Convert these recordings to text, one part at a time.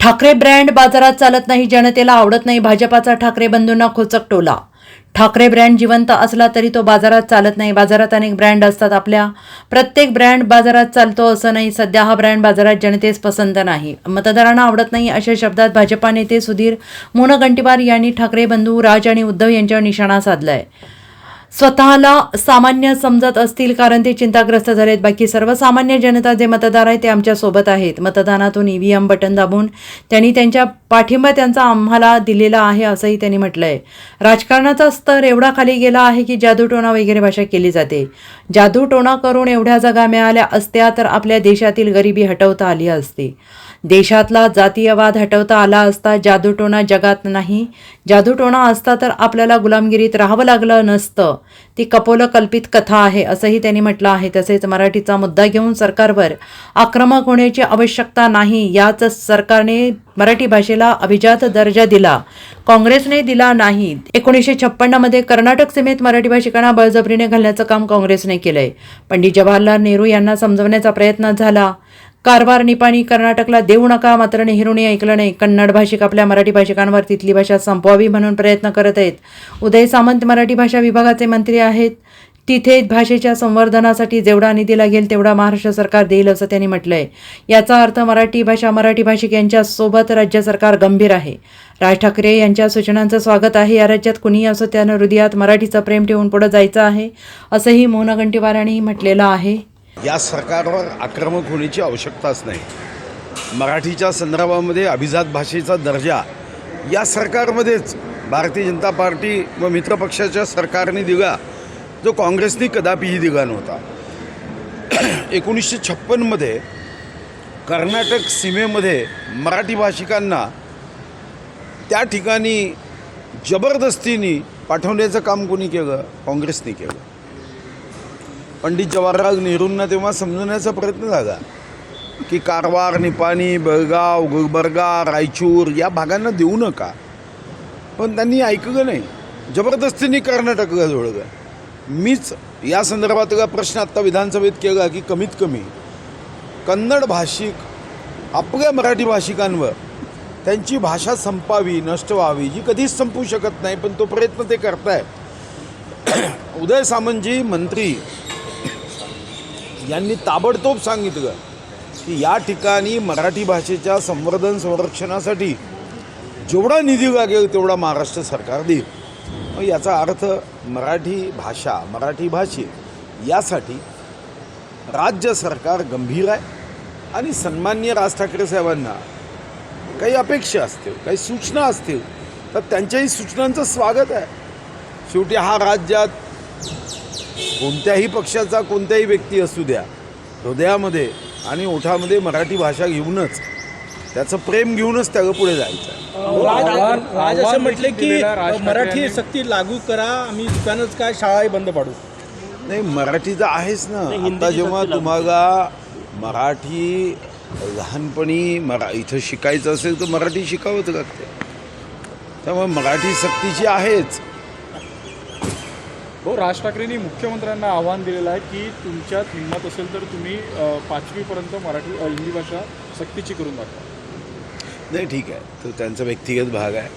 Thackeray brand बाजारात चालत नाही जनतेला आवडत नाही भाजपाचा ठाकरे बंधूंना खोचक टोला. ठाकरे ब्रँड जिवंत असला तरी तो बाजारात चालत नाही. बाजारात अनेक ब्रँड असतात आपल्या. प्रत्येक ब्रँड बाजारात चालतो असं नाही. सध्या हा ब्रँड बाजारात जनतेस पसंत नाही. मतदारांना आवडत नाही अशा शब्दात भाजपा नेते सुधीर मुनगंटीवार यांनी ठाकरे बंधू राज आणि उद्धव यांच्यावर निशाणा साधलाय. स्वतःला सामान्य समजत असतील कारण ते चिंताग्रस्त झालेत. बाकी सर्वसामान्य जनता जे मतदार आहेत ते आमच्यासोबत आहेत. मतदानातून ईव्हीएम बटन दाबून त्यांनी त्यांच्या पाठिंबा त्यांचा आम्हाला दिलेला आहे असंही त्यांनी म्हटलंय. राजकारणाचा स्तर एवढा खाली गेला आहे की जादूटोणा वगैरे भाषा केली जाते. जादूटोणा करून एवढ्या जागा मिळाल्या असत्या तर आपल्या देशातील गरिबी हटवता आली असती. देशातला जातीयवाद हटवता आला असता जादूटोणा जगात नाही. जादूटोणा असता तर आपल्याला गुलामगिरीत राहावं लागलं नसतं. ती कपोल कल्पित कथा आहे असंही त्यांनी म्हटलं आहे. तसेच मराठीचा मुद्दा घेऊन सरकारवर आक्रमक होण्याची आवश्यकता नाही याच सरकारने मराठी भाषेला अभिजात दर्जा दिला. काँग्रेसने दिला नाही. एकोणीसशे छप्पन्नमध्ये कर्नाटक सीमेत मराठी भाषिकांना बळजबरीने घालण्याचं काम काँग्रेसने केलंय. पंडित जवाहरलाल नेहरू यांना समजवण्याचा प्रयत्न झाला. कारभार निपाणी कर्नाटकला देऊ नका मात्र नेहरूने ऐकलं नाही. कन्नड भाषिक आपल्या मराठी भाषिकांवर तिथली भाषा संपवावी म्हणून प्रयत्न करत आहेत. उदय सामंत मराठी भाषा विभागाचे मंत्री आहेत. तिथे भाषेच्या संवर्धनासाठी जेवढा निधी लागेल तेवढा महाराष्ट्र सरकार देईल असं त्यांनी म्हटलंय. याचा अर्थ मराठी भाषा मराठी भाषिक यांच्यासोबत राज्य सरकार गंभीर आहे. राज ठाकरे यांच्या सूचनांचं स्वागत आहे. या राज्यात कुणीही असो त्यानं हृदयात मराठीचं प्रेम ठेवून पुढं जायचं आहे असंही मोहन गंटीवार यांनी म्हटलेलं आहे. या सरकारवर आक्रमक होण्याची आवश्यकताच नाही. मराठीच्या संदर्भामध्ये अभिजात भाषेचा दर्जा या सरकारमध्येच भारतीय जनता पार्टी व मित्रपक्षाच्या सरकारने दिला. जो काँग्रेसने कदापिही दिला नव्हता. एकोणीसशे छप्पनमध्ये कर्नाटक सीमेमध्ये मराठी भाषिकांना त्या ठिकाणी जबरदस्तीने पाठवण्याचं काम कोणी केलं? काँग्रेसने केलं. पंडित जवाहरलाल नेहरूंना तेव्हा समजवण्याचा प्रयत्न झाला की कारवार निपाणी बेळगाव गुलबर्गा रायचूर या भागांना देऊ नका. पण त्यांनी ऐकलं नाही. जबरदस्तीने कर्नाटकला जोडलं मीच या संदर्भातला प्रश्न आत्ता विधानसभेत केला की कमीत कमी कन्नड भाषिक आपल्या मराठी भाषिकांवर त्यांची भाषा संपावी नष्ट व्हावी जी कधीच संपू शकत नाही पण तो प्रयत्न ते करतायत. उदय सामंतजी मंत्री यांनी ताबडतोब सांगितलं की या ठिकाणी मराठी भाषेच्या संवर्धन संरक्षणासाठी जेवढा निधी लागेल तेवढा महाराष्ट्र सरकार देईल. मग याचा अर्थ मराठी भाषा मराठी भाषिक यासाठी राज्य सरकार गंभीर आहे आणि सन्मान्य राज ठाकरे साहेबांना काही अपेक्षा असतील काही सूचना असतील तर त्यांच्याही सूचनांचं स्वागत आहे. शेवटी हा राज्यात कोणत्याही पक्षाचा कोणत्याही व्यक्ती असू द्या हृदयामध्ये आणि ओठामध्ये मराठी भाषा घेऊनच त्याचं प्रेम घेऊनच त्याला पुढे जायचं. राज राज असं म्हटले की राज ठाकरे मराठी सक्ती लागू करा आम्ही दुकानच काय शाळाही बंद पाडू. नाही मराठीचं आहेच ना. आता जेव्हा. तुम्हाला मराठी लहानपणी मरा इथं शिकायचं असेल तर मराठी शिकावंच लागते. त्यामुळे मराठी सक्तीची आहेच. हो राज ठाकरेंनी मुख्यमंत्र्यांना आव्हान दिलेलं आहे की तुमच्यात हिंमत असेल तर तुम्ही पाचवीपर्यंत मराठी हिंदी भाषा सक्तीची करून दाखवा. नाही ठीक आहे. तो त्यांचा व्यक्तिगत भाग आहे.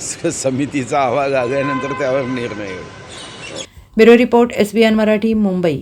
स- समितीचा अहवाल आल्यानंतर त्यावर निर्णय bureau report S B N Marathi Mumbai.